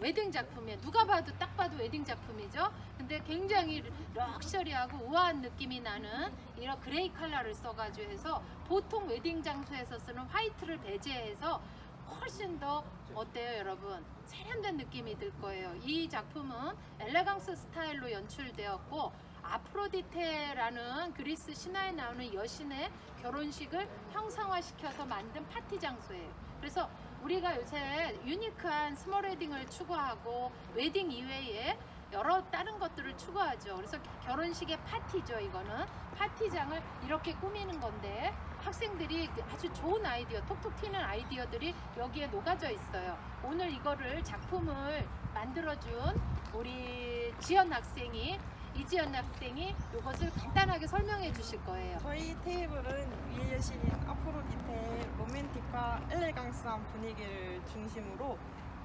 웨딩 작품이에요. 누가 봐도 딱 봐도 웨딩 작품이죠. 근데 굉장히 럭셔리하고 우아한 느낌이 나는 이런 그레이 컬러를 써가지고 해서 보통 웨딩 장소에서 쓰는 화이트를 배제해서 훨씬 더 어때요, 여러분? 세련된 느낌이 들 거예요. 이 작품은 엘레강스 스타일로 연출되었고 아프로디테라는 그리스 신화에 나오는 여신의 결혼식을 형상화시켜서 만든 파티 장소예요. 그래서 우리가 요새 유니크한 스몰 웨딩을 추구하고 웨딩 이외에 여러 다른 것들을 추구하죠. 그래서 결혼식의 파티죠, 이거는. 파티장을 이렇게 꾸미는 건데 학생들이 아주 좋은 아이디어, 톡톡 튀는 아이디어들이 여기에 녹아져 있어요. 오늘 이거를 작품을 만들어준 우리 지연 학생이 이지연 학생이 이것을 간단하게 설명해 주실 거예요. 저희 테이블은 위에 아프 로맨틱과 엘레강스한 분위기를 중심으로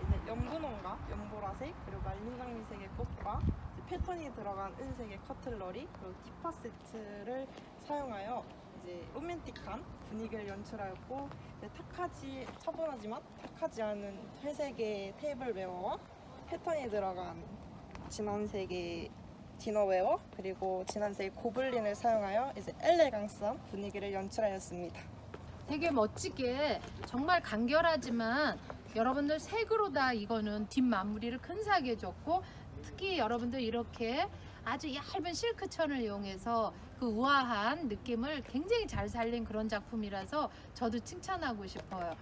이제 연분홍과 연보라색 그리고 말린 장미색의 꽃과 패턴이 들어간 은색의 커틀러리 그리고 티파 세트를 사용하여 이제 로맨틱한 분위기를 연출하였고 탁하지 차분하지만 탁하지 않은 회색의 테이블 웨어와 패턴이 들어간 진한색의 디너웨어 그리고 진한색 고블린을 사용하여 이제 엘레강스한 분위기를 연출하였습니다. 되게 멋지게 정말 간결하지만 여러분들 색으로 다 이거는 뒷마무리를 근사하게 해줬고 특히 여러분들 이렇게 아주 얇은 실크천을 이용해서 그 우아한 느낌을 굉장히 잘 살린 그런 작품이라서 저도 칭찬하고 싶어요.